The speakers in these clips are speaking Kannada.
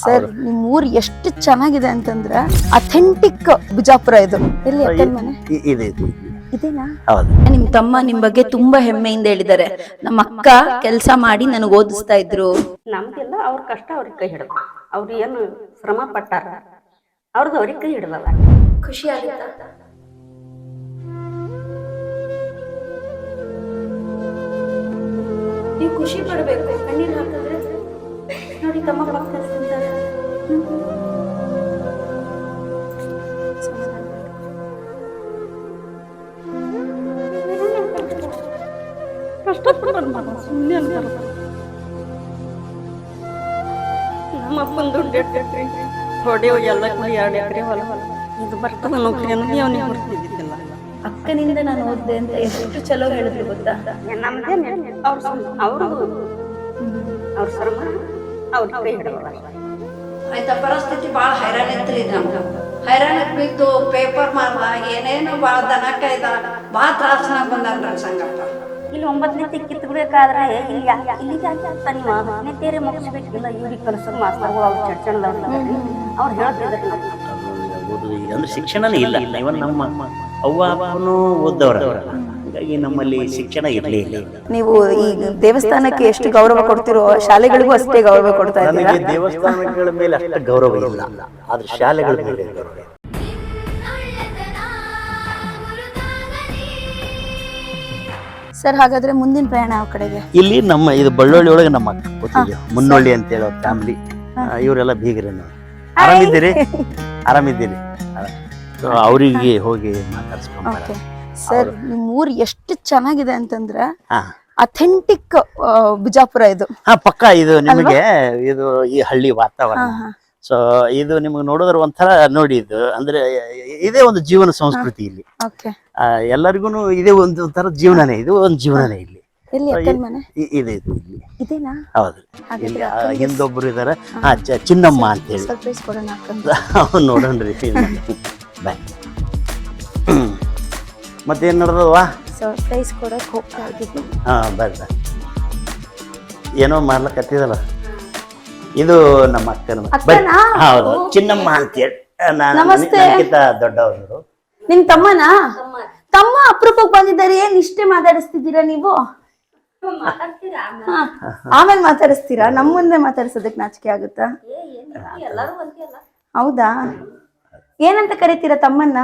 ಸರ್ ನಿಮ್ ಊರ್ ಎಷ್ಟು ಚೆನ್ನಾಗಿದೆ ಅಂತಂದ್ರ ಅಥೆಂಟಿಕ್ ಬಿಜಾಪುರ ಇದು. ಎಲ್ಲಿ ಅಕ್ಕನ್ ಮನೆ? ಇದು ಇದು. ಇದೇನಾ? ಹೌದು. ನಿಮ್ ತಮ್ಮ ನಿಮ್ ಬಗ್ಗೆ ತುಂಬಾ ಹೆಮ್ಮೆಯಿಂದ ಹೇಳಿದ್ದಾರೆ. ನಮ್ಮ ಅಕ್ಕ ಕೆಲಸ ಮಾಡಿ ನನಗ್ ಓದಿಸ್ತಾ ಇದ್ರು. ನಮ್ಗೆಲ್ಲ ಅವ್ರ ಕಷ್ಟ ಅವ್ರಿಗೆ ಕೈ ಹಿಡ್ದು. ಅವ್ರು ಏನು ಶ್ರಮ ಪಟ್ಟಾರ? ಅವ್ರದ್ದು ಅವ್ರಿಗೆ ಕೈ ಹಿಡ್ದಲ್ಲ. ಖುಷಿ ಆಗುತ್ತಾ? ನೀವು ಖುಷಿ ಪಡ್ಬೇಕು. ಕಣ್ಣೀರ್ ಹಾಕಿದ್ರೆ ನೋಡಿ ತಮ್ಮ ಪಕ್ಕದಲ್ಲಿ. ನಮ್ಮ ಅಪ್ಪನ ದುಡ್ಡು ಎರಡು ನೌಕರಿ ಅವನಿಗೆ ಅಕ್ಕನಿಂದ ನಾನು ಓದ್ದೆ ಅಂತ ಎಷ್ಟು ಚಲೋ ಹೇಳಿದ್ರು ಗೊತ್ತಾ? ಪರಿಸ್ಥಿತಿ ಭಾಳ ಹೈರಾಣ ಇತ್ತು ನಮ್ಗೆ ಬಿದ್ದು ಪೇಪರ್ ಮಾರ್ದ ಏನೇನು ಭಾಳ ದನ ಕಾಯ್ದ ಭಾಳ ತ್ರಾಸನಾಗ ಬಂದ್ರ ಸಂಗಪ್ಪ. ಇಲ್ಲಿ ಒಂಬತ್ತನೇ ಕಿತ್ಬೇಕಾದ್ರೆ ಇಲ್ಲಿ ಇಲ್ಲಿಗೆ ಅಂತ ನೀವು ಹತ್ತನೇ ತೇರೆ ಮುಗಿಸ್ಬೇಕಿಲ್ಲ ಇವ್ರಿಗೆ ಕಲಿಸೋದು ಮಾಸ್ತರ್ಗಳು ಅವ್ರು ಚಡ್ಚಣದವ್ರು ಅವ್ರು ಹೇಳ್ತಿದ್ರು ಅಂದ್ರೆ ಶಿಕ್ಷಣನೇ ಇಲ್ಲ. ಇವನ್ ನಮ್ಮ ಅವ್ವ ಅವನು ಓದ್ದವ್ರ. ಹಾಗಾಗಿ ನಮ್ಮಲ್ಲಿ ಶಿಕ್ಷಣ ಇರ್ಲಿ ಇಲ್ಲ. ನೀವು ಈ ದೇವಸ್ಥಾನಕ್ಕೆ ಎಷ್ಟು ಗೌರವ ಕೊಡ್ತಿರೋ ಶಾಲೆಗಳಿಗೂ ಅಷ್ಟೇ ಗೌರವ ಕೊಡ್ತಾ ಇದ್ದೀರಾ? ನನಗೆ ದೇವಸ್ಥಾನಗಳ ಮೇಲೆ ಅಷ್ಟು ಗೌರವ ಇಲ್ಲ. ಆದ್ರೆ ಶಾಲೆಗಳ ಮೇಲೆ ಗೌರವ ಸರ್ ಹಾಗಾದ್ರೆ ಮುಂದಿನ ಪ್ರಯಾಣ ಯಾವ ಕಡೆಗೆ? ಇಲ್ಲಿ ನಮ್ಮ ಇದು ಬಳ್ಳೊಳ್ಳಿ ಒಳಗೆ ನಮ್ಮ ಅಕ್ಕ ಕೂತಿದ್ವಿ ಮುನ್ನೊಳ್ಳಿ ಅಂತ ಹೇಳೋ ಫ್ಯಾಮಿಲಿ. ಇವರೆಲ್ಲ ಬೀಗರೇ ನಾವು. ಆರಾಮಿದ್ದೀರಿ? ಆರಾಮಿದ್ದೀರಿ. ಅವರಿಗೆ ಹೋಗಿ ಮಾತಾಡ್ಸ್ಕೊಂಡು ಸರ್ ನಿಮ್ ಊರ್ ಎಷ್ಟು ಚೆನ್ನಾಗಿದೆ ಅಂತಂದ್ರೆ ಅಥೆಂಟಿಕ್ ಬಿಜಾಪುರ ಇದು. ಹಾ ಪಕ್ಕ ಇದು ನಿಮಗೆ ಇದು ಈ ಹಳ್ಳಿ ವಾತಾವರಣ. ಸೊ ಇದು ನಿಮ್ಗೆ ನೋಡಿದ್ರೆ ಒಂಥರ ನೋಡಿ ಇದು. ಅಂದ್ರೆ ಇದೇ ಒಂದು ಜೀವನ ಸಂಸ್ಕೃತಿ ಇಲ್ಲಿ. ಎಲ್ಲರಿಗೂ ಇದೇ ಒಂದು ಒಂಥರ ಜೀವನನೇ ಇದು ಒಂದು ಜೀವನನೇ ಇಲ್ಲಿ. ಇದೆ ಇದು ಇಲ್ಲಿ. ಹೌದು. ಹಿಂದೊಬ್ರು ಇದಾರೆ. ಚಿನ್ನಮ್ಮ ಅಂತ ಹೇಳಿ ನೋಡೋಣ್ರಿ ಬಾಯ್ ಮತ್ತೇನ್ ನೋಡ್ದವಾ ಸರ್ಪ್ರೈಸ್ ಕೊಡಕ್ ಹೋಗ್ತಾ ಹಾ ಬರ್ರಿ. ಏನೋ ಮಾಡ್ಲಕತ್ತಿದಲ್ಲ ಇದು ನಮ್ಮ ಅಕ್ಕನ. ಹೌದು. ಚಿನ್ನಮ್ಮ ಅಂತೇಳಿ ನಾನು ನಮಸ್ತೆ. ನನಗಿಂತ ದೊಡ್ಡವರು ನಿಮ್ ತಮ್ಮನಾ? ತಮ್ಮ. ಅಪರೂಪಕ್ಕೆ ಬಂದಿದ್ದಾರೆ. ಏನ್ ಇಷ್ಟೇ ಮಾತಾಡಿಸ್ತಿದ್ದೀರಾ ನೀವು. ಆಮೇಲೆ. ಮಾತಾಡಿಸ್ತೀರಾ? ನಮ್ಮ ಮುಂದೆ ಮಾತಾಡಿಸೋದಕ್ಕೆ ನಾಚಿಕೆ ಆಗುತ್ತಾ? ಹೌದಾ? ಏನಂತ ಕರಿತೀರಾ ತಮ್ಮನ್ನ?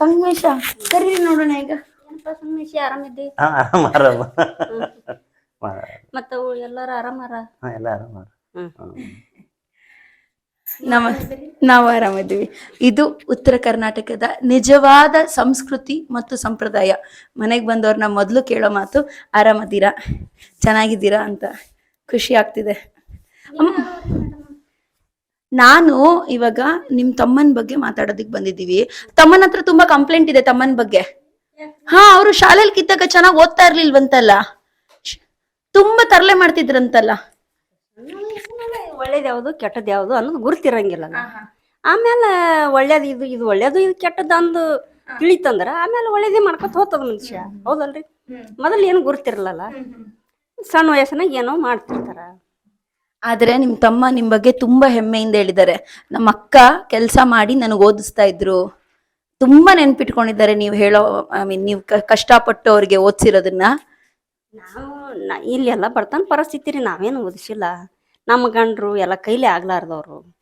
ಸಂಗಮೇಶ ಕರೀರಿ ನೋಡೋಣ ಈಗ. ಸಂಗಮೇಶ ಆರಾಮಿದ್ದೆ ಮತ್ತ ಎಲ್ಲಾರು ಆರಾಮಾರ ಹಾ, ಎಲ್ಲ ಆರಾಮಾರ ನಮ ನಾವು ಆರಾಮಿದ್ದೀವಿ ಇದು ಉತ್ತರ ಕರ್ನಾಟಕದ ನಿಜವಾದ ಸಂಸ್ಕೃತಿ ಮತ್ತು ಸಂಪ್ರದಾಯ. ಮನೆಗೆ ಬಂದವ್ರನ್ನ ಮೊದಲು ಕೇಳೋ ಮಾತು ಆರಾಮದಿರಾ ಚೆನ್ನಾಗಿದ್ದೀರಾ? ಅಂತ ಖುಷಿ ಆಗ್ತಿದೆ. ನಾನು ಇವಾಗ ನಿಮ್ ತಮ್ಮನ ಬಗ್ಗೆ ಮಾತಾಡೋದಕ್ಕೆ ಬಂದಿದ್ದೀವಿ. ತಮ್ಮನ ಹತ್ರ ತುಂಬಾ ಕಂಪ್ಲೇಂಟ್ ಇದೆ ತಮ್ಮನ ಬಗ್ಗೆ. ಹಾ ಅವರು ಶಾಲೆಯಲ್ಲಿ ಕಿತ್ತಾಗ ಚೆನ್ನಾಗಿ ಓದ್ತಾ ಇರ್ಲಿಲ್ವಂತಲ್ಲ. ತುಂಬಾ ತರಲೆ ಮಾಡ್ತಿದ್ರಂತಲ್ಲ. ಒಳ್ಳೇದು ಯಾವುದು ಕೆಟ್ಟದ್ದು ಯಾವುದು ಅನ್ನೋದು ಗುರುತಿರಂಗಿಲ್ಲ ಆಮೇಲೆ ಒಳ್ಳೇದ್ ಇದು ಇದು ಒಳ್ಳೇದು ಇದು ಕೆಟ್ಟದ್ದು ಅಂದು ತಿಳಿತಂದ್ರ ಆಮೇಲೆ ಒಳ್ಳೇದೇ ಮಾಡ್ಕೊತ ಹೋಗ್ತದ ಮನುಷ್ಯ. ಹೌದಲ್ರಿ? ಮೊದಲು ಏನು ಗುರುತಿರಲ್ಲ ಸಣ್ಣ ವಯಸ್ಸಿನಾಗ ಏನೋ ಮಾಡ್ತಿರ್ತಾರ. ಆದ್ರೆ ನಿಮ್ ತಮ್ಮ ನಿಮ್ ಬಗ್ಗೆ ತುಂಬಾ ಹೆಮ್ಮೆಯಿಂದ ಹೇಳಿದ್ದಾರೆ. ನಮ್ಮ ಅಕ್ಕ ಕೆಲಸ ಮಾಡಿ ನನಗೆ ಓದಿಸ್ತಾ ಇದ್ರು. ತುಂಬಾ ನೆನ್ಪಿಟ್ಕೊಂಡಿದ್ದಾರೆ ನೀವು ಹೇಳೋ ಐ ಮೀನ್ ನೀವು ಕಷ್ಟಪಟ್ಟು ಅವ್ರಿಗೆ ಓದಿಸಿರೋದನ್ನ. ನಾವು ನ- ಇಲ್ಲೆಲ್ಲ ಬರ್ತಾನ ಪರಿಸ್ಥಿತಿ ರೀ ನಾವೇನು ಓದಿಸಿಲ್ಲ. ನಮ್ಮ ಗಂಡರು ಎಲ್ಲ ಕೈಲಿ ಆಗ್ಲಾರ್ದವ್ರು.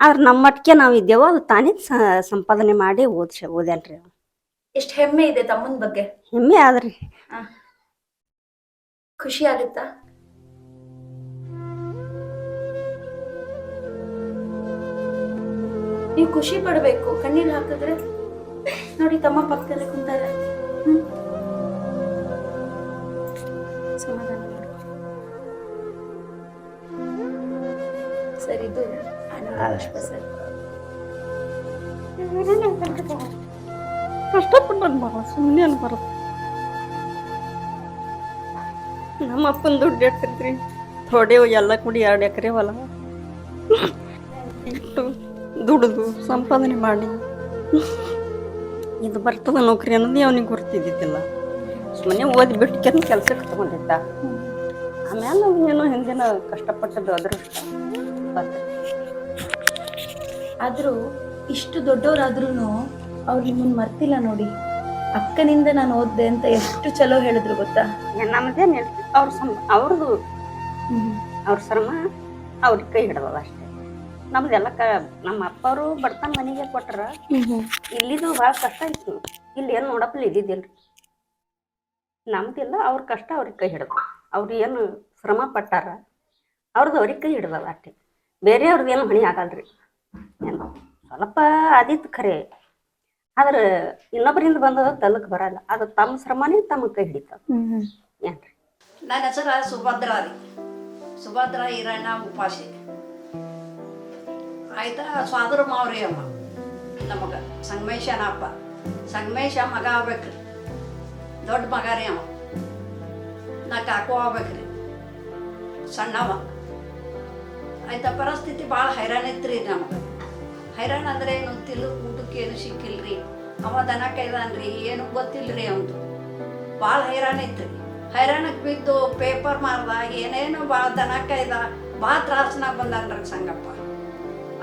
ಆದ್ರೆ ನಮ್ಮ ಮಟ್ಟಿಗೆ ನಾವು ಇದ್ದೇವೋ ಅದು ತಾನೇ ಸಂಪಾದನೆ ಮಾಡಿ ಓದಿಸ ಓದ್ಯಾನ್ರಿ. ಎಷ್ಟು ಹೆಮ್ಮೆ ಇದೆ ತಮ್ಮನ ಬಗ್ಗೆ. ಹೆಮ್ಮೆ ಆದ್ರಿ ಖುಷಿ ಆಗುತ್ತಾ? ನೀವು ಖುಷಿ ಪಡಬೇಕು ಕಣ್ಣೀರು ಹಾಕಿದ್ರೆ. ನೋಡಿ ತಮ್ಮ ಪಕ್ಕದಲ್ಲಿ ಕುಂತಾರೆ. ಹ್ಮ್. ಸರ್ ಕಷ್ಟಪಟ್ಟು ಮಗ ಸುಮ್ಮನೆ ಅನ್ಬಾರದು. ನಮ್ಮ ಅಪ್ಪನ ದುಡ್ಡು ಇರ್ತೈತ್ರಿ ಥೋಡೆ ಎಲ್ಲ ಕೂಡಿ ಎರಡು ಎಕರೆ ಹೊಲ. ಇಟ್ಟು ದುಡಿದು ಸಂಪಾದನೆ ಮಾಡಿ. ಇದು ಬರ್ತದ ನೌಕರಿ ಅನ್ನೋದು ಅವನಿಗೆ ಗುರ್ತಿದ್ದಿದ್ದಿಲ್ಲ. ಸುಮ್ಮನೆ ಓದಿ ಬಿಟ್ಟು ಕೆಲ ಕೆಲಸಕ್ಕೆ ತಗೊಂಡಿದ್ದ. ಆಮೇಲೆ ಅವನೇನೋ ಹಿಂದಿನ ಕಷ್ಟಪಟ್ಟದ್ದು ಅದೃಷ್ಟ. ಗೊತ್ತು ಆದ್ರೂ ಇಷ್ಟು ದೊಡ್ಡವರಾದ್ರೂ ಅವ್ರು ನಿಮ್ಮನ್ನ ಮರ್ತಿಲ್ಲ ನೋಡಿ. ಅಕ್ಕನಿಂದ ನಾನು ಓದ್ದೆ ಅಂತ ಎಷ್ಟು ಚಲೋ ಹೇಳಿದ್ರು ಗೊತ್ತಾ? ನಮ್ಮದೇ ಅವ್ರ ಸಮ ಅವ್ರದ್ದು ಅವ್ರ ಶ್ರಮ ಅವ್ರ ಕೈ ಹಿಡ್ದದ ಅಷ್ಟೇ. ನಮ್ದೆಲ್ಲ ಕ ನಮ್ಮ ಅಪ್ಪವರು ಬಡತನ ಮನೆಗೆ ಕೊಟ್ರ ಇಲ್ಲಿದು ಭಾಳ ಕಷ್ಟ ಇತ್ತು. ಇಲ್ಲಿ ಏನು ನೋಡಪ್ಪಲ್ಲಿ ಇದ್ದಿದ್ದಿಲ್ರಿ. ನಮ್ದೆಲ್ಲ ಅವ್ರ ಕಷ್ಟ ಅವ್ರಿಗೆ ಕೈ ಹಿಡ್ದು. ಅವ್ರು ಏನು ಶ್ರಮ ಪಟ್ಟಾರ ಅವ್ರದ್ದು ಅವ್ರಿಗೆ ಕೈ ಹಿಡ್ದದ ಅಷ್ಟೇ. ಬೇರೆಯವ್ರದ್ದು ಏನು ಹೊಣೆ ಆಗಲ್ರಿ. ಸ್ವಲ್ಪ ಆದಿತ್ತು ಖರೆ ಆದ್ರೆ ಇನ್ನೊಬ್ಬರಿಂದ ಬಂದದ ತಲಕ್ ಬರಲ್ಲ ಅದು ತಮ್ಮ ಶ್ರಮನೇ ತಮ್ಮ ಕೈ ಹಿಡಿತದ ಏನ್ರಿ ನನ್ನ ಹೆಸರು ಸುಭದ್ರಾ ರೀ ಸುಭದ್ರಾ ಈರಣ್ಣ ಉಪಾಸಿ ಆಯ್ತಾ ಸ್ವಾದ್ರ ಮಾವ್ರಿ ಅಮ್ಮ ನಮಗ ಸಂಗಮೇಶನ ಅಪ್ಪ ಸಂಗಮೇಶ ಮಗ ಆಗ್ಬೇಕ್ರಿ ದೊಡ್ಡ ಮಗ ರೀ ಅವ ನಾ ಕಾಕು ಆಗ್ಬೇಕ್ರಿ ಸಣ್ಣವ ಆಯ್ತಾ? ಪರಿಸ್ಥಿತಿ ಭಾಳ ಹೈರಾಣ ಇತ್ರಿ ನಮ್ಗೆ. ಹೈರಾಣ ಅಂದ್ರೆ ಏನು ತಿಲ್ ಊಟಕ್ಕೆ ಏನು ಸಿಕ್ಕಿಲ್ರಿ? ಅವ ದನ ಕೈದಾನ್ರಿ, ಏನು ಗೊತ್ತಿಲ್ರಿ ಅವಂದು ಭಾಳ ಹೈರಾಣ ಇತ್ರಿ. ಹೈರಾಣಕ್ಕೆ ಬಿದ್ದು ಪೇಪರ್ ಮಾರ್ದ, ಏನೇನು ಭಾಳ ದನ ಕೈದ, ಭಾಳ ತ್ರಾಸನಾಗ ಬಂದಾನ್ರಿ ಸಂಗಪ್ಪ.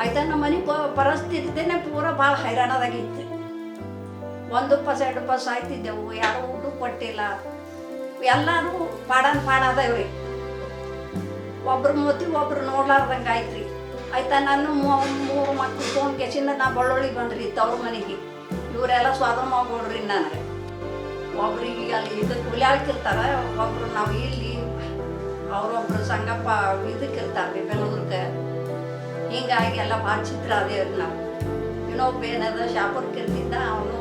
ಆಯ್ತಾ? ನಮ್ಮ ಮನೆ ಪರಿಸ್ಥಿತಿನೇ ಪೂರ ಭಾಳ ಹೈರಾಣದಾಗಿತ್ತು ಒಂದು ಪಸ್, ಎರಡು ಪಸ್ ಆಯ್ತಿದ್ದೆವು. ಯಾರು ಊಟ ಕೊಟ್ಟಿಲ್ಲ. ಎಲ್ಲರೂ ಪಾಡನ್ ಪಾಡಾದವ್ರಿ ಒಬ್ರು ಮೂತಿ ಒಬ್ರು ನೋಡ್ಲಾರ್ದಂಗೆ ರೀ ಆಯ್ತಾ, ನಾನು ಮೂರು ಮಕ್ಳು ಫೋನ್ ಕೆಸಿಂದ ನಾ ಬಳ್ಳೊಳ್ಳಿ ಬಂದ್ರಿ, ತವ್ರ ಮನೆಗೆ. ಇವರೆಲ್ಲ ಸ್ವಾದ ಮಾಡ್ಕೊಡ್ರಿ ನನಗೆ. ಒಬ್ರಿಗೆ ಅಲ್ಲಿ ಇದು ಹುಲಿಯಾಳ್ಕಿರ್ತಾರ ಒಬ್ರು ನಾವು ಇಲ್ಲಿ, ಅವರೊಬ್ರು ಸಂಗಪ್ಪ ಇದಕ್ಕೆ ಇರ್ತಾರ್ರಿ ಬೆಂಗಳೂರಿಗೆ ಹಿಂಗಾಗಿ ಎಲ್ಲ ಭಾಳ ಚಿತ್ರ ಅದೇ ನಾವು. ಇನ್ನೊಬ್ಬ ಏನದ ಶಾಪುರ್ಕ್ಕೆ ಇರ್ತಿದ್ದ, ಅವನು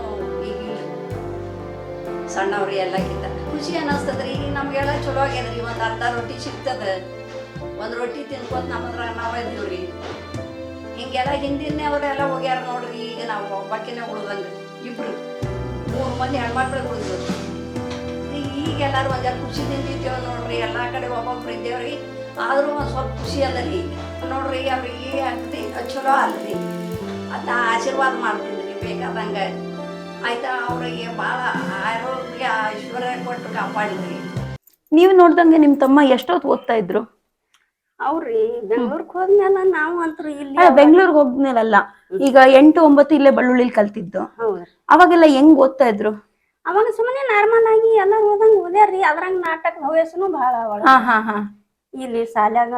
ಈಗ ಸಣ್ಣವ್ರಿ ಎಲ್ಲ ಕಿತ್ತ ಖುಷಿ ಅನ್ನಿಸ್ತದ್ರಿ ಈಗ ನಮಗೆಲ್ಲ ಚಲೋ ಆಗ್ಯದ್ರಿ, ಒಂದು ಅರ್ಧ ರೊಟ್ಟಿ ಸಿಗ್ತದ. ಒಂದು ರೊಟ್ಟಿ ತಿನ್ಕೋತ ನಮ್ಮದ್ರ ನಾವು ಇದೀವ್ರಿ ಹಿಂಗೆಲ್ಲ ಹಿಂದಿನ ಅವರೆಲ್ಲ ಹೋಗ್ಯಾರ ನೋಡ್ರಿ, ಈಗ ನಾವು ಒಬ್ಬಕ್ಕಿನ ಉಳ್ದಂಗ. ಇಬ್ರು. ಮೂರು ಮಂದಿ ಹೆಣ್ಮಕ್ಳಿಗೆ ಉಳಿದ್ರು ಈಗ ಎಲ್ಲಾರು ಒಂದ್ ಖುಷಿ ಇದ್ದೇವೆ ನೋಡ್ರಿ, ಎಲ್ಲಾ ಕಡೆ ಒಬ್ಬೊಬ್ರು ಇದ್ದೇವ್ರಿ. ಆದ್ರೂ ಒಂದ್ ಸ್ವಲ್ಪ ಖುಷಿ ಅದರಿ. ನೋಡ್ರಿ ಅವ್ರಿಗೆ ಆಗ್ತದೆ ಚಲೋ ಅಲ್ರಿ. ಅದ ಆಶೀರ್ವಾದ ಮಾಡ್ತಿದ್ರಿ ಬೇಕಾದಂಗ. ಆಯ್ತಾ, ಅವ್ರಿಗೆ ಭಾಳ ಆರೋಗ್ಯ ಐಶ್ವರ್ಯ ಕೊಟ್ಟು ಕಾಪಾಡಿದ್ರಿ ನೀವು ನೋಡ್ದಂಗೆ ನಿಮ್ಮ ತಮ್ಮ ಎಷ್ಟೊತ್ತು ಓದ್ತಾ ಇದ್ರು? ಅವ್ರಿ ಬೆಂಗ್ಳೂರ್ಗ್ ಹೋದ್ಮೇಲೆ ನಾವು ಅಂತ್ರ ಇಲ್ಲಿ ಬೆಂಗ್ಳೂರ್ಗ್ ಹೋದ್ಮೇಲಲ್ಲ. ಈಗ ಎಂಟು ಒಂಬತ್ತು ಇಲ್ಲೇ ಬಳ್ಳುಳ್ಳಿ ಕಲ್ತಿದ್ದು. ಹೌದ್ರಿ. ಅವಾಗೆಲ್ಲ ಹೆಂಗ್ ಓದ್ತಾ ಇದ್ರು? ಅವಾಗ ಸುಮ್ಮನೆ ನಾರ್ಮಲ್ ಆಗಿ ಎಲ್ಲಾರು ಓದಂಗ ಓದ್ಯಾರ್ರಿ ಅದ್ರಂಗ ನಾಟಕ ಹವ್ಯಾಸನು ಬಹಳ ಅವಳ ಹಾ ಹಾ ಹಾ. ಇಲ್ಲಿ ಶಾಲ್ಯಾಗ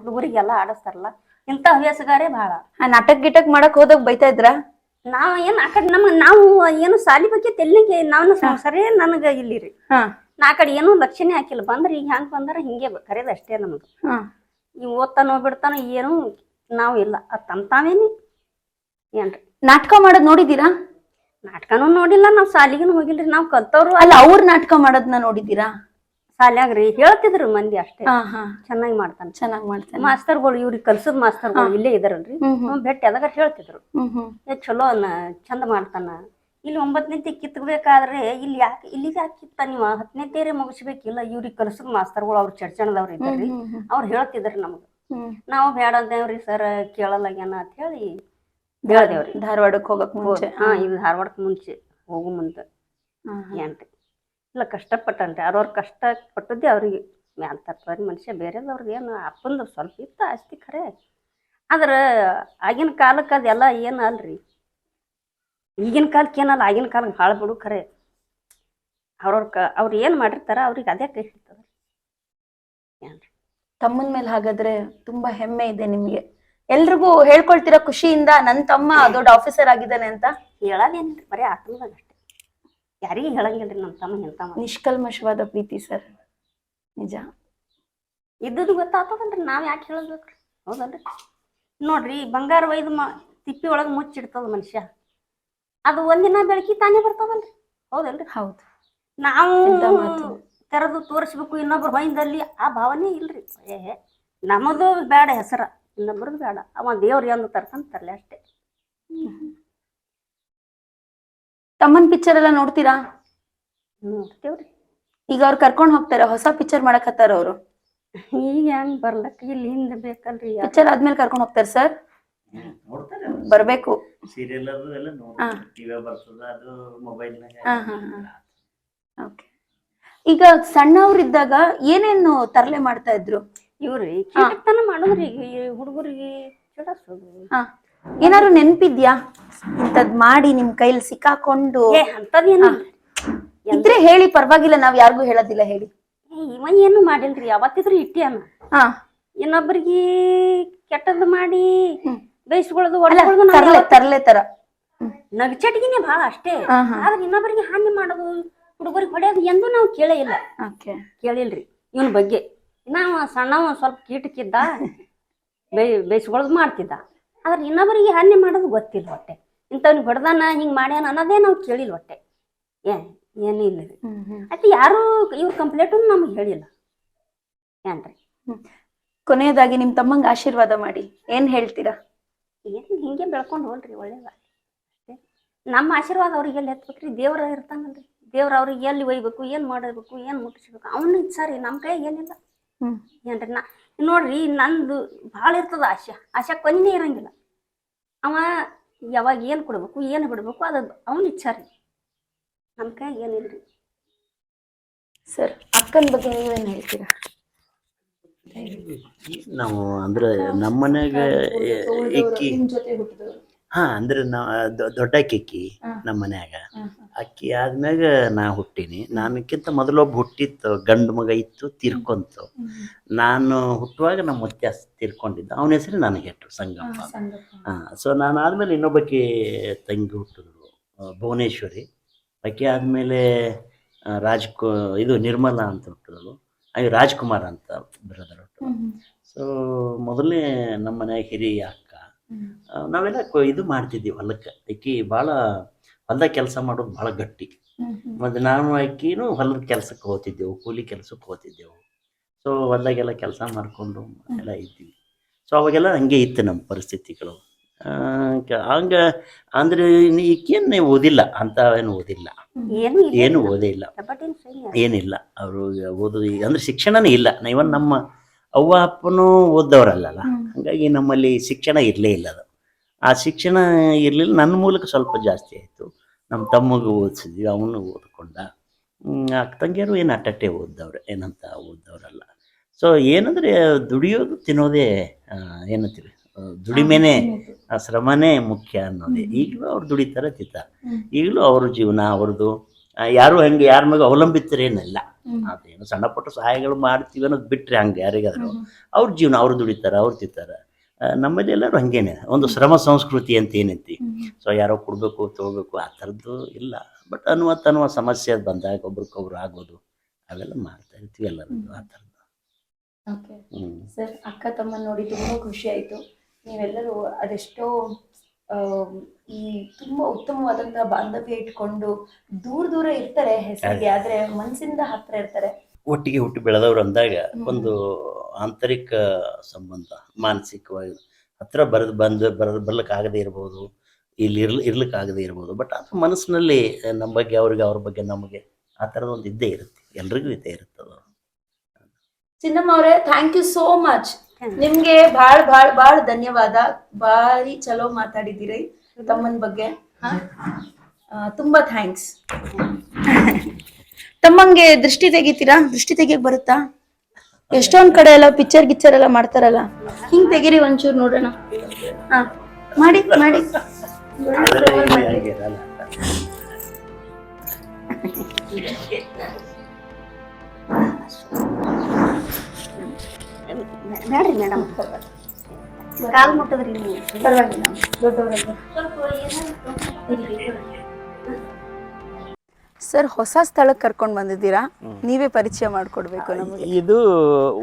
ಹುಡುಗರಿಗೆಲ್ಲ ಆಡಸ್ತಾರಲ್ಲ ಇಂತ ಹವ್ಯಾಸಗಾರೇ ಬಹಳ ಆ ನಾಟಕ ಗಿಟಕ್ ಮಾಡಕ್ ಹೋದಾಗ ಬೈತಾ ಇದ್ರ? ನಾವ್ ಏನ್ ಆಕಡೆ ಕಡೆ ನಮ್ ನಾವು ಏನು ಸಾಲಿ ಬಗ್ಗೆ ತೆಲ್ಲಿಗೆ ನಾವು ಸರಿ ನನಗ ಇಲ್ಲಿ ರೀ ಹಾ. ನಾ ಆ ಕಡೆ ಏನೂ ಲಕ್ಷಣೆ ಹಾಕಿಲ್ಲ. ಬಂದ್ರ ಈಗ ಹ್ಯಾಂಗ್ ಬಂದಾರ ಹಿಂಗೆ ಕರೆದ ಅಷ್ಟೇ ನಮ್ದು. ಹಾ. ಇವ್ ಓದ್ತಾನೋ ಬಿಡ್ತಾನೋ ಏನು ನಾವು ಇಲ್ಲ. ಅದ್ ತಮ್ ತಾವೇನಿ ಏನ್ರಿ? ನಾಟಕ ಮಾಡೋದ್ ನೋಡಿದೀರಾ ನಾಟಕನೂ ನೋಡಿಲ್ಲ ನಾವ್ ಶಾಲಿಗೂ ಹೋಗಿಲ್ರಿ. ನಾವು ಕಲ್ತವ್ರು ಅಲ್ಲ ಅವ್ರ ನಾಟಕ ಮಾಡೋದ್ನ ನೋಡಿದೀರಾ ರೀ ಹೇಳ್ತಿದ್ರು ಮಂದಿ ಅಷ್ಟೇ. ಹಾ ಹಾ. ಚೆನ್ನಾಗಿ ಮಾಡ್ತಾನ. ಚೆನ್ನಾಗ್ ಮಾಡ್ತಾನೆ. ಮಾಸ್ತರ್ಗಳು ಇವ್ರಿಗೆ ಕಲ್ಸದ್ ಮಾಸ್ತರ್ಗಳು ಇಲ್ಲೇ ಇದಾರಲ್ರಿ. ಹ್ಮ್ ಹ್ಮ್. ಅವ್ನ್ ಭೇಟಿ ಅದಾಗ ಹೇಳ್ತಿದ್ರು. ಹ್ಮ್ ಹ್ಮ್. ಏ ಚಲೋ ಅನ್ನ ಚಂದ ಮಾಡ್ತಾನ. ಇಲ್ಲಿ ಒಂಬತ್ತನೇತಿ ಕಿತ್ಬೇಕಾದ್ರೆ ಇಲ್ಲಿ ಯಾಕೆ ಇಲ್ಲಿಗೆ ಯಾಕೆ ಕಿತ್ತ ನೀವು ಹತ್ತನೇ ತೇರೆ ಮುಗಿಸ್ಬೇಕಿಲ್ಲ ಇವ್ರಿಗೆ ಕಲಸದ್ ಮಾಸ್ತರ್ಗಳು ಅವ್ರ ಚರ್ಚಣದವ್ರು ಇದ್ದಾರ್ರಿ ಹ್ಮ್ ಅವ್ರು ಹೇಳ್ತಿದ್ರಿ ನಮ್ಗೆ. ನಾವು ಬೇಡ ಅಂತೇವ್ರಿ ಸರ್ ಕೇಳಲ್ಲಾಗ್ಯಾನ ಅಂತ ಹೇಳಿ ಹೇಳ್ದೇವ್ರಿ. ಧಾರವಾಡಕ್ಕೆ ಹೋಗಕ್ ಮುಂಚೆ. ಹಾ ಇಲ್ಲಿ ಧಾರವಾಡಕ್ಕೆ ಮುಂಚೆ ಹೋಗು ಮುಂದೆ. ಏನ್ರಿ? ಇಲ್ಲ ಕಷ್ಟಪಟ್ಟಲ್ರಿ ಅವ್ರವ್ರ ಕಷ್ಟ ಪಟ್ಟದ್ದೆ ಅವ್ರಿಗೆ. ಮ್ಯಾಲ ತಪ್ಪರಿ ಮನುಷ್ಯ ಬೇರೆದವ್ರದ್ದು ಏನು ಅಪ್ಪಂದು ಸ್ವಲ್ಪ ಇತ್ತು ಆಸ್ತಿ ಖರೆ. ಆದ್ರೆ ಆಗಿನ ಕಾಲಕ್ಕೆ ಅದೆಲ್ಲ ಏನು ಅಲ್ರಿ? ಈಗಿನ ಕಾಲಕ್ಕೆ ಏನಲ್ಲ ಆಗಿನ ಕಾಲಕ್ಕೆ ಭಾಳ ಬಿಡು ಖರೆ ಅವ್ರವ್ರ ಕ ಅವ್ರು ಏನು ಮಾಡಿರ್ತಾರ ಅವ್ರಿಗೆ ಅದೇ ಕೈ ಹಿಡ್ತದೆ. ತಮ್ಮನ ಮೇಲೆ ಹಾಗಾದ್ರೆ ತುಂಬಾ ಹೆಮ್ಮೆ ಇದೆ ನಿಮ್ಗೆ. ಎಲ್ರಿಗೂ ಹೇಳ್ಕೊಳ್ತಿರೋ ಖುಷಿಯಿಂದ ನನ್ ತಮ್ಮ ದೊಡ್ಡ ಆಫೀಸರ್ ಆಗಿದ್ದಾನೆ ಅಂತ? ಹೇಳೋದೇನ್ರಿ ಬರೀ ಆತ್ಮದಾಗ ಅಷ್ಟೇ. ಯಾರಿಗೂ ಹೇಳಂಗಿಲ್ರಿ ನಮ್ಮ ತಮ್ಮ ಎಂತ ನಿಷ್ಕಲ್ಮಶವಾದ ಪ್ರೀತಿ ಸರ್. ನಿಜ. ಇದ್ದದ್ದು ಗೊತ್ತಾಗ್ತದಲ್ರಿ ನಾವ್ ಯಾಕೆ ಹೇಳಬೇಕ್ರಿ ಹೌದಲ್ರಿ? ನೋಡ್ರಿ ಬಂಗಾರ ವೈದ್ಯ ಮ ತಿಪ್ಪಿ ಒಳಗೆ ಮುಚ್ಚಿಡ್ತದ ಮನುಷ್ಯ. ಅದು ಒಂದಿನ ಬೆಳಕಿ ತಾನೇ ಬರ್ತಾವಲ್ರಿ? ಹೌದಲ್ರಿ ಹೌದು. ನಾವು ಕರೆದು ತೋರಿಸ್ಬೇಕು ಇನ್ನೊಬ್ರು ಹೊಯ್ದಲ್ಲಿ ಆ ಭಾವನೆ ಇಲ್ರಿ. ಏ ನಮ್ಮದು ಬೇಡ ಹೆಸರ ಇನ್ನೊಬ್ರದ್ದು ಬೇಡ ಅವ ದೇವ್ರ ಎಂದು ತರ್ಕಂತ ತರ್ಲೆ ಅಷ್ಟೇ. ತಮ್ಮನ್ ಪಿಕ್ಚರ್ ಎಲ್ಲ ನೋಡ್ತೀರಾ? ನೋಡ್ತೇವ್ರಿ. ಈಗ ಅವ್ರು ಕರ್ಕೊಂಡ್ ಹೋಗ್ತಾರ ಹೊಸ ಪಿಕ್ಚರ್ ಮಾಡಕತ್ತಾರ ಅವರು? ಈಗ ಹೆಂಗ್ ಬರ್ಲಕ್ಕ ಇಲ್ಲಿ ಹಿಂದೆ ಬೇಕಲ್ರಿ. ಪಿಕ್ಚರ್ ಆದ್ಮೇಲೆ ಕರ್ಕೊಂಡ್ ಹೋಗ್ತಾರೆ ಸರ್ ಬರ್ಬೇಕು. ಸೀರಿಯಲ್ ಅದು ಎಲ್ಲ ಹಾ. ನೋಡ್ತಾರೆ ಟಿವಿ ಬರ್ತದ ಅದು ಮೊಬೈಲ್ ಹಾ, ಹಾ, ಹಾ. ಓಕೆ ಈಗ ಸಣ್ಣವ್ರಿದ್ದಾಗ ಏನೇನು ತರಲೆ ಮಾಡ್ತಾ ಇದ್ರು? ಇವ್ರಿ ಕೀಟತನ ಮಾಡೋದ್ರಿ ಈ ಹುಡುಗರಿಗೆ ಏನಾದ್ರು ನೆನ್ಪಿದ್ಯಾ? ಇಂಥದ್ ಮಾಡಿ ನಿಮ್ ಕೈಲಿ ಸಿಕ್ಕಾಕೊಂಡು. ಅಂತದೇನ ಇದ್ರೆ ಹೇಳಿ ಪರವಾಗಿಲ್ಲ ನಾವ್ ಯಾರಿಗೂ ಹೇಳೋದಿಲ್ಲ ಹೇಳಿ. ಇವ ಏನು ಮಾಡಿಲ್ರಿ? ಯಾವತ್ತಿದ್ರು ಇಟ್ಟಿಯಾನ. ಹಾ. ಇನ್ನೊಬ್ಬರಿಗೆ ಕೆಟ್ಟದ್ದು ಮಾಡಿ ಬೇಯಿಸ್ಕೊಳ್ಳೋದು ಒಡ್ಕೊಳ್ಳೋದು ನಗಚಟ್ಗಿನೇ ಅಷ್ಟೇ. ಆದ್ರೆ ಇನ್ನೊಬ್ಬರಿಗೆ ಹಾನಿ ಮಾಡೋದು ಹುಡುಗರಿಗೆ ಹೊಡೆಯೋದು ಎಂದು ನಾವು ಕೇಳೇ ಇಲ್ಲ ಕೇಳಿಲ್ರಿ ಇವನ ಬಗ್ಗೆ. ನಾವು ಸಣ್ಣವ ಸ್ವಲ್ಪ ಕೀಟಕ್ಕಿದ್ದ ಬೇ ಮಾಡ್ತಿದ್ದ. ಆದ್ರೆ ಇನ್ನೊಬ್ಬರಿಗೆ ಹಾನಿ ಮಾಡೋದು ಗೊತ್ತಿಲ್ಲ ಹೊಟ್ಟೆ. ಇಂಥವ್ನಿಗೆ ಹೊಡೆದಾನ ಹಿಂಗ್ ಮಾಡ್ಯಾನ ಅನ್ನೋದೇ ನಾವು ಕೇಳಿಲ್ಲ ಹೊಟ್ಟೆ. ಏ ಏನೂ ಇಲ್ಲ ರೀ ಯಾರು ಇವ್ರ ಕಂಪ್ಲೇಂಟು ನಮ್ಗೆ ಹೇಳಿಲ್ಲ. ಏನ್ರಿ? ಕೊನೆಯದಾಗಿ ನಿಮ್ ತಮ್ಮಂಗ ಆಶೀರ್ವಾದ ಮಾಡಿ. ಏನ್ ಹೇಳ್ತೀರಾ? ಏನು ಹಿಂಗೆ ಬೆಳ್ಕೊಂಡು ಹೋಗ್ರಿ ಒಳ್ಳೇದ ಅಷ್ಟೇ. ನಮ್ಮ ಆಶೀರ್ವಾದ ಅವ್ರಿಗೆ ಎಲ್ಲಿ ಎತ್ಬೇಕ್ರಿ? ದೇವ್ರ ಇರ್ತಾನಲ್ರಿ. ದೇವ್ರ ಅವ್ರಿಗೆ ಎಲ್ಲಿ ಒಯ್ಬೇಕು ಏನು ಮಾಡಬೇಕು ಏನು ಮುಟ್ಟಿಸ್ಬೇಕು? ಅವನು ಸರಿ ನಮ್ಮ ಕೈ ಏನಿಲ್ಲ. ಏನ್ರಿ ನಾ ನೋಡ್ರಿ ನಂದು ಭಾಳ ಇರ್ತದ ಆಶೆ. ಆಶೆ ಕೊನೆ ಇರಂಗಿಲ್ಲ. ಅವ ಯಾವಾಗ ಏನು ಕೊಡ್ಬೇಕು ಏನು ಬಿಡ್ಬೇಕು ಅದು ಅವನ ಇಚ್ಛಾ ರೀ ನಮ್ಮ ಕೈ ರೀ ಸರ್ ಅಕ್ಕನ ಬಗ್ಗೆ ನೀವೇನು ಹೇಳ್ತೀರಾ? ನಾವು ಅಂದ್ರೆ ನಮ್ಮ ಮನ್ಯಾಗ ಇಕ್ಕಿ ಹಾ ಅಂದ್ರೆ ನಾ ದೊಡ್ಡ ಅಕ್ಕಿ ನಮ್ಮ ಮನ್ಯಾಗ. ಅಕ್ಕಿ ಆದ್ಮ್ಯಾಗ ನಾ ಹುಟ್ಟಿನಿ. ನಾನಕ್ಕಿಂತ ಮೊದಲೊಬ್ಬ ಹುಟ್ಟಿತ್ತು ಗಂಡು ಮಗ ಇತ್ತು ತೀರ್ಕೊಂತು. ನಾನು ಹುಟ್ಟುವಾಗ ನಮ್ಮ ಮುತ್ಯ ತಿರ್ಕೊಂಡಿದ್ದ. ಅವನ ಹೆಸರು ನನಗೆ ಇಟ್ಟರು ಸಂಗಪ್ಪ. ಹಾ ಸೊ ನಾನು ಆದ್ಮೇಲೆ ಇನ್ನೊಬ್ಬಕ್ಕೆ ತಂಗಿ ಹುಟ್ಟಿದ್ರು ಭುವನೇಶ್ವರಿ. ಅಕ್ಕಿ ಆದ್ಮೇಲೆ ರಾಜ್ ರಾಜ್ಕು ಇದು ನಿರ್ಮಲಾ ಅಂತ ಹುಟ್ಟಿದ್ರು ಹಾಗೆ ರಾಜ್ಕುಮಾರ್ ಅಂತ ಬ್ರದರ್ ಸೊ ಮೊದಲನೇ ನಮ್ಮ ಮನ್ಯಾಗ ಹಿರಿಯ ಅಕ್ಕ ನಾವೆಲ್ಲ ಇದು ಮಾಡ್ತಿದ್ವಿ ಹೊಲಕ್ಕೆ. ಆಕಿ ಭಾಳ ಹೊಲ್ದಾಗ ಕೆಲಸ ಮಾಡೋದು ಭಾಳ ಗಟ್ಟಿ. ಮತ್ತು ನಾನು ಆಕಿನೂ ಹೊಲದ ಕೆಲಸಕ್ಕೆ ಹೋಗ್ತಿದ್ದೆವು ಕೂಲಿ ಕೆಲಸಕ್ಕೆ ಹೋಗ್ತಿದ್ದೆವು. ಸೊ ಹೊಲ್ದಾಗೆಲ್ಲ ಕೆಲಸ ಮಾಡಿಕೊಂಡು ಎಲ್ಲ ಇದ್ವಿ. ಸೊ ಅವಾಗೆಲ್ಲ ಹಂಗೆ ಇತ್ತು ನಮ್ಮ ಪರಿಸ್ಥಿತಿಗಳು. ಹಂಗ ಅಂದ್ರೆ ಈಕೇನು ಓದಿಲ್ಲ ಅಂತ ಏನು ಓದಿಲ್ಲ. ಏನು ಓದೇ ಇಲ್ಲ ಏನಿಲ್ಲ. ಅವರು ಓದೋದು ಈಗ ಅಂದ್ರೆ ಶಿಕ್ಷಣನೇ ಇಲ್ಲ. ಇವನ್ ನಮ್ಮ ಅವ್ವ ಅಪ್ಪನೂ ಓದ್ದವರಲ್ಲಲ್ಲ? ಹಾಗಾಗಿ ನಮ್ಮಲ್ಲಿ ಶಿಕ್ಷಣ ಇರಲೇ ಇಲ್ಲ ಅದು. ಆ ಶಿಕ್ಷಣ ಇರಲಿಲ್ಲ ನನ್ನ ಮೂಲಕ ಸ್ವಲ್ಪ ಜಾಸ್ತಿ ಆಯಿತು. ನಮ್ಮ ತಮ್ಮಗೂ ಓದಿಸಿದ್ವಿ ಅವನು ಓದ್ಕೊಂಡ. ಅಕ್ಕ ತಂಗಿಯರು ಏನು ಅಟ್ಟಟ್ಟೆ ಓದ್ದವ್ರೆ ಏನಂತ ಓದ್ದವರಲ್ಲ. ಸೊ ಏನಂದರೆ ದುಡಿಯೋದು ತಿನ್ನೋದೇ ಏನಂತೀವಿ ದುಡಿಮೆನೇ ಆ ಶ್ರಮನೇ ಮುಖ್ಯ ಅನ್ನೋದೇ. ಈಗಲೂ ಅವ್ರು ದುಡಿತಾರೆ ಚಿತ್ತ ಈಗಲೂ ಅವ್ರ ಜೀವನ ಅವ್ರದ್ದು ಯಾರು ಹಂಗೆ ಯಾರ ಮೇಲೆ ಅವಲಂಬಿತರೇನಲ್ಲ ಅದೇನು ಸಣ್ಣ ಪುಟ್ಟ ಸಹಾಯಗಳು ಮಾಡ್ತೀವಿ ಅನ್ನೋದು ಬಿಟ್ರೆ ಹಂಗೆ ಯಾರಿಗಾದ್ರು. ಅವ್ರ ಜೀವನ ಅವ್ರು ದುಡಿತಾರೆ ಅವ್ರು ತಿಂತಾರೆ. ನಮ್ಮದೆಲ್ಲರೂ ನಮ್ಮಲ್ಲಿ ಎಲ್ಲರೂ ಹಂಗೇನೆ. ಒಂದು ಶ್ರಮ ಸಂಸ್ಕೃತಿ ಅಂತ ಏನೈತಿ. ಸೊ ಯಾರೋ ಕೊಡಬೇಕು ತೊಗೋಬೇಕು ಆ ಥರದ್ದು ಇಲ್ಲ. ಬಟ್ ಅನ್ನುವ ತನ್ನುವ ಸಮಸ್ಯೆ ಬಂದಾಗ ಒಬ್ರಿಗೊಬ್ರು ಆಗೋದು ಅವೆಲ್ಲ ಮಾಡ್ತಾ ಇರ್ತೀವಿ ಎಲ್ಲರೂ ಆ ಥರದ್ದು. ಹ್ಞೂ ಸರ್ ಅಕ್ಕ ತಮ್ಮ ನೋಡಿ ತುಂಬಾ ಖುಷಿ ಆಯ್ತು. ನೀವೆಲ್ಲರೂ ಅದೆಷ್ಟೋ ಈ ತುಂಬಾ ಉತ್ತಮವಾದಂತಹ ಬಾಂಧವ್ಯ ಇಟ್ಕೊಂಡು ದೂರ ದೂರ ಇರ್ತಾರೆ ಹೆಸರಿಗೆ ಆದ್ರೆ ಮನಸ್ಸಿಂದ ಹತ್ರ ಇರ್ತಾರೆ. ಒಟ್ಟಿಗೆ ಹುಟ್ಟಿ ಬೆಳೆದವ್ರು ಅಂದಾಗ ಒಂದು ಆಂತರಿಕ ಸಂಬಂಧ ಮಾನಸಿಕವಾಗಿ ಹತ್ರ ಬರೆದು ಬಂದು ಬರ್ಲಿಕ್ಕೆ ಬರ್ಲಿಕ್ಕಾಗದೇ ಇರ್ಬೋದು ಇಲ್ಲಿ ಇರ್ಲಿ ಇರ್ಲಿಕ್ಕಾಗದೇ ಇರ್ಬೋದು ಬಟ್ ಅದು ಮನಸ್ಸಿನಲ್ಲಿ ನಮ್ಮ ಬಗ್ಗೆ ಅವ್ರಿಗೆ ಅವ್ರ ಬಗ್ಗೆ ನಮಗೆ ಆ ಥರದ ಒಂದು ಇದ್ದೇ ಇರುತ್ತೆ. ಎಲ್ರಿಗೂ ಇದ್ದೇ ಇರುತ್ತದ. ಚಿನ್ನಮ್ಮ ಅವರೇ ಥ್ಯಾಂಕ್ ಯು ಸೋ ಮಚ್ ನಿಮ್ಗೆ ಬಾಳ್ ಬಾಳ್ ಬಾಳ್ ಧನ್ಯವಾದ. ಬಾರಿ ಚಲೋ ಮಾತಾಡಿದಿರಿ ತಮ್ಮನ್ ಬಗ್ಗೆ. ತುಂಬಾ ಥ್ಯಾಂಕ್ಸ್ ತಮ್ಮಂಗೆ ದೃಷ್ಟಿ ತೆಗಿತೀರಾ? ದೃಷ್ಟಿ ತೆಗಿಯಕ್ ಬರುತ್ತಾ? ಎಷ್ಟೊಂದ್ ಕಡೆ ಎಲ್ಲ ಪಿಕ್ಚರ್ ಗಿಚ್ಚರ್ ಎಲ್ಲ ಮಾಡ್ತಾರಲ್ಲ? ಹಿಂಗ್ ತೆಗಿರಿ ಒಂಚೂರ್ ನೋಡೋಣ. ಹಾ ಮಾಡಿ ಮಾಡಿ. ಬೇಡ್ರಿ ಮೇಡಮ್ ಕಾಲ್ ಮುಟ್ಟದ್ರಿ ನೀವು. ಪರವಾಗಿಲ್ಲ. ದೊಡ್ಡವರಲ್ಲ ಸರ್ ಹೊಸ ಸ್ಥಳಕ್ಕೆ ಕರ್ಕೊಂಡು ಬಂದಿದ್ದೀರಾ? ನೀವೇ ಪರಿಚಯ ಮಾಡಿಕೊಡ್ಬೇಕು ನಮಗೆ. ಇದು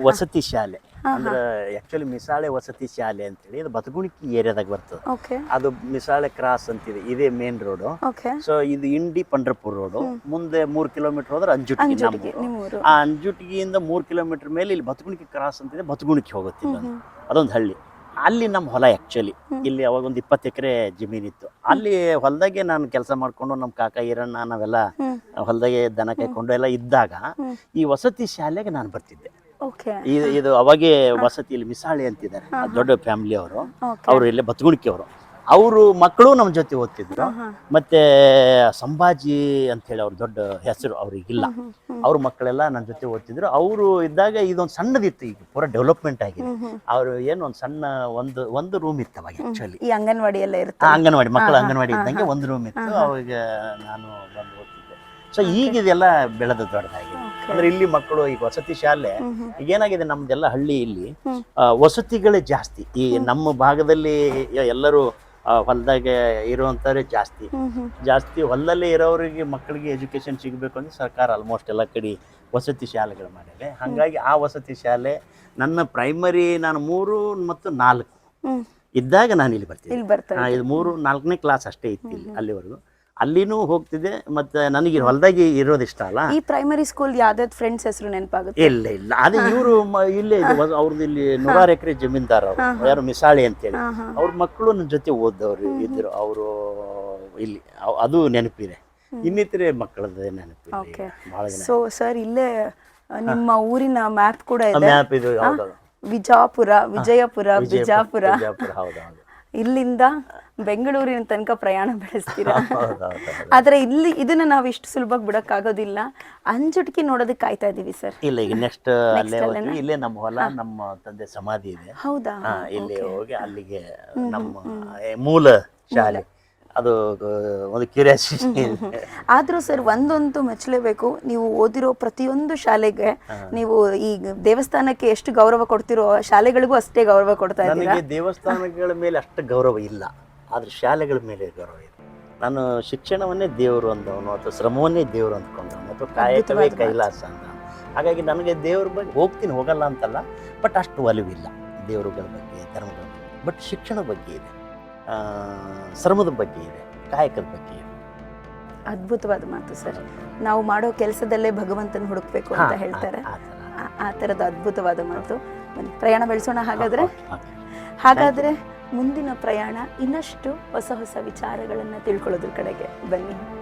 ವಸತಿ ಶಾಲೆ. ಅಂದ್ರೆ ಆಕ್ಚುಲಿ ಮಿಸಾಳೆ ವಸತಿ ಶಾಲೆ ಅಂತೇಳಿ ಇದು ಬತಗುಣಿಕಿ ಏರಿಯಾದಾಗ ಬರ್ತದೆ. ಅದು ಮಿಸಾಳೆ ಕ್ರಾಸ್ ಅಂತಿದೆ ಇದೇ ಮೇನ್ ರೋಡ್ ಸೊ ಇದು ಇಂಡಿ ಪಂಡ್ರಪುರ್ ರೋಡ್ ಮುಂದೆ ಮೂರ್ ಕಿಲೋಮೀಟರ್ ಹೋದ್ರೆ ಅಂಜುಟಿಗೆ. ಆ ಅಂಜುಟಿಗೆಯಿಂದ ಮೂರ್ ಕಿಲೋಮೀಟರ್ ಮೇಲೆ ಇಲ್ಲಿ ಬತಗುಣಿಕಿ ಕ್ರಾಸ್ ಅಂತಿದೆ ಬತಗುಣಿಕಿ ಹೋಗುತ್ತೆ. ಅದೊಂದು ಹಳ್ಳಿ. ಅಲ್ಲಿ ನಮ್ಮ ಹೊಲ ಆ್ಯಕ್ಚುಲಿ ಇಲ್ಲಿ ಅವಾಗ ಒಂದು ಇಪ್ಪತ್ತು ಎಕರೆ ಜಮೀನಿತ್ತು ಅಲ್ಲಿ ಹೊಲದಾಗೆ ನಾನು ಕೆಲಸ ಮಾಡ್ಕೊಂಡು ನಮ್ಮ ಕಾಕ ಈರಣ್ಣ ನಾವೆಲ್ಲ ಹೊಲದಾಗೆ ದನ ಕೈಕೊಂಡು ಎಲ್ಲ ಇದ್ದಾಗ ಈ ವಸತಿ ಶಾಲೆಗೆ ನಾನು ಬರ್ತಿದ್ದೆ. ಇದು ಇದು ಅವಾಗೆ ವಸತಿ ಇಲ್ಲಿ ಮಿಸಾಳಿ ಅಂತಿದ್ದಾರೆ. ದೊಡ್ಡ ಫ್ಯಾಮಿಲಿ ಅವರು. ಅವರು ಇಲ್ಲೇ ಬತ್ಗುಣಿಕೆ ಅವರು. ಅವರು ಮಕ್ಕಳು ನಮ್ಮ ಜೊತೆ ಓದ್ತಿದ್ರು. ಮತ್ತೆ ಸಂಭಾಜಿ ಅಂತ ಹೇಳಿ ಅವ್ರ ದೊಡ್ಡ ಹೆಸರು ಅವ್ರಿಗಿಲ್ಲ ಅವ್ರ ಮಕ್ಕಳೆಲ್ಲ ನನ್ನ ಜೊತೆ ಓದ್ತಿದ್ರು. ಅವರು ಇದ್ದಾಗ ಇದೊಂದು ಸಣ್ಣದಿತ್ತು ಈಗ ಪೂರ ಡೆವಲಪ್ಮೆಂಟ್ ಆಗಿದೆ. ಅವರು ಏನು ಒಂದು ಸಣ್ಣ ಒಂದು ಒಂದು ರೂಮ್ ಇತ್ತು ಅವಾಗ ಆಕ್ಚುಲಿ ಈ ಅಂಗನವಾಡಿ ಎಲ್ಲ ಇರುತ್ತೆ ಅಂಗನವಾಡಿ ಮಕ್ಕಳ ಅಂಗನವಾಡಿ ಇದ್ದಂಗೆ ಒಂದು ರೂಮ್ ಇತ್ತು. ಅವಾಗ ನಾನು ಬಂದು ಓದ್ತಿದ್ದೆ. ಸೊ ಈಗ ಇದೆಲ್ಲ ಬೆಳೆದು ದೊಡ್ಡದಾಗಿದೆ. ಅಂದ್ರೆ ಇಲ್ಲಿ ಮಕ್ಕಳು ಈಗ ವಸತಿ ಶಾಲೆ ಈಗ ಏನಾಗಿದೆ ನಮ್ದೆಲ್ಲ ಹಳ್ಳಿ ಇಲ್ಲಿ ವಸತಿಗಳೇ ಜಾಸ್ತಿ. ಈ ನಮ್ಮ ಭಾಗದಲ್ಲಿ ಎಲ್ಲರೂ ಹೊಲದಾಗೆ ಇರುವಂತಾರೆ ಜಾಸ್ತಿ. ಜಾಸ್ತಿ ಹೊಲದಲ್ಲಿ ಇರೋರಿಗೆ ಮಕ್ಕಳಿಗೆ ಎಜುಕೇಶನ್ ಸಿಗಬೇಕು ಅಂದ್ರೆ ಸರ್ಕಾರ ಆಲ್ಮೋಸ್ಟ್ ಎಲ್ಲ ಕಡೆ ವಸತಿ ಶಾಲೆಗಳು ಮಾಡಿದೆ. ಹಾಗಾಗಿ ಆ ವಸತಿ ಶಾಲೆ ನನ್ನ ಪ್ರೈಮರಿ ನಾನು ಮೂರು ಮತ್ತು ನಾಲ್ಕು. ಇದ್ದಾಗ ನಾನು ಇಲ್ಲಿ ಬರ್ತೀನಿ ಇದು ಮೂರು ನಾಲ್ಕನೇ ಕ್ಲಾಸ್ ಅಷ್ಟೇ ಇತ್ತು ಇಲ್ಲಿ ಅಲ್ಲಿವರೆಗೂ. ಅಲ್ಲಿನೂ ಹೋಗ್ತಿದೆ ಮತ್ತೆ ನನಗೆ ಹೊಲದಾಗಿ ಇರೋದು ಇಷ್ಟ ಅಲ್ಲ. ಈ ಪ್ರೈಮರಿ ಸ್ಕೂಲ್ ಯಾವ್ದಾದ್ ಫ್ರೆಂಡ್ಸ್ ಹೆಸರು ನೆನಪಾಗುತ್ತೆ? ಇಲ್ಲ ಇಲ್ಲ. ಅದೇ ಇವರು ಇಲ್ಲೇ ಇದೆ ಅವ್ರದ್ದು ಇಲ್ಲಿ ನೂರಾರು ಎಕರೆ ಜಮೀನ್ದಾರ ಅವರು. ಯಾರು ಮಿಸಾಳಿ ಅಂತೇಳಿ. ಅವ್ರ ಮಕ್ಕಳು ನನ್ನ ಜೊತೆ ಓದ್ದವ್ರು ಇದ್ರು. ಅವರು ಇಲ್ಲಿ ಅದು ನೆನಪಿದೆ. ಇನ್ನಿತರೆ ಮಕ್ಕಳದ್ದು ನೆನಪಿದೆ. ಸೊ ಸರ್ ಇಲ್ಲೇ ನಿಮ್ಮ ಊರಿನ ಮ್ಯಾಪ್ ಕೂಡ ಇದೆ. ಮ್ಯಾಪ್ ಇದು ವಿಜಾಪುರ ವಿಜಯಪುರ ಬಿಜಾಪುರ. ಇಲ್ಲಿಂದ ಬೆಂಗಳೂರಿನ ತನಕ ಪ್ರಯಾಣ ಬೆಳೆಸ್ತೀರಾ? ಆದ್ರೆ ಇಲ್ಲಿ ಇದನ್ನ ನಾವು ಇಷ್ಟು ಸುಲಭವಾಗಿ ಬಿಡಕ್ಕಾಗೋದಿಲ್ಲ. ಅಂಜುಟಿಕೆ ನೋಡೋದಕ್ಕೆ ಕಾಯ್ತಾ ಇದೀವಿ ಸರ್. ಇಲ್ಲ ಈಗ ನೆಕ್ಸ್ಟ್ ಅಲ್ಲೇ ಇಲ್ಲೇ ನಮ್ಮ ಹೊಲ ನಮ್ಮ ತಂದೆ ಸಮಾಧಿ ಇದೆ. ಹೌದಾ? ಇಲ್ಲಿ ಹೋಗಿ ಅಲ್ಲಿಗೆ ನಮ್ಮ ಮೂಲ ಶಾಲೆ. ಅದು ಒಂದು ಕ್ಯೂರಿಯಾಸಿಟಿ ಆದ್ರೂ ಸರ್ ಒಂದೊಂದು ಮೆಚ್ಚಲೇಬೇಕು. ನೀವು ಓದಿರೋ ಪ್ರತಿಯೊಂದು ಶಾಲೆಗೆ ನೀವು ಈ ದೇವಸ್ಥಾನಕ್ಕೆ ಎಷ್ಟು ಗೌರವ ಕೊಡ್ತಿರೋ ಶಾಲೆಗಳಿಗೂ ಅಷ್ಟೇ ಗೌರವ ಕೊಡ್ತಾ ಇದ್ದೀರಾ? ದೇವಸ್ಥಾನಗಳ ಮೇಲೆ ಅಷ್ಟು ಗೌರವ ಇಲ್ಲ. ಆದ್ರೆ ಶಾಲೆಗಳ ಮೇಲೆ ಗೌರವ ಇದೆ. ನಾನು ಶಿಕ್ಷಣವನ್ನೇ ದೇವರು ಅಂದವನು ಅಥವಾ ಶ್ರಮವನ್ನೇ ದೇವರು ಅಂದ್ಕೊಂಡವನು ಅಥವಾ ಕಾಯಕವೇ ಕೈಲಾಸ ಅಂತ ಹಾಗಾಗಿ ನನಗೆ ದೇವ್ರ ಬಗ್ಗೆ ಹೋಗ್ತೀನಿ ಹೋಗಲ್ಲ ಅಂತಲ್ಲ ಬಟ್ ಅಷ್ಟು ಒಲವಿಲ್ಲ ದೇವರುಗಳ ಬಗ್ಗೆ ಧರ್ಮಗಳ ಬಗ್ಗೆ. ಬಟ್ ಶಿಕ್ಷಣ ಬಗ್ಗೆ ಇದೆ. ಶ್ರಮದ ಬಗ್ಗೆ ಇದೆ ಕಾಯಕದ ಬಗ್ಗೆ ಇದೆ. ಅದ್ಭುತವಾದ ಮಾತು ಸರ್. ನಾವು ಮಾಡೋ ಕೆಲಸದಲ್ಲೇ ಭಗವಂತನ ಹುಡುಕ್ಬೇಕು ಅಂತ ಹೇಳ್ತಾರೆ. ಆ- ಥರದ ಅದ್ಭುತವಾದ ಮಾತು. ಪ್ರಯಾಣ ಬೆಳೆಸೋಣ ಹಾಗಾದ್ರೆ. ಹಾಗಾದ್ರೆ ಮುಂದಿನ ಪ್ರಯಾಣ ಇನ್ನಷ್ಟು ಹೊಸ ಹೊಸ ವಿಚಾರಗಳನ್ನು ತಿಳ್ಕೊಳ್ಳೋದ್ರ ಕಡೆಗೆ ಬನ್ನಿ.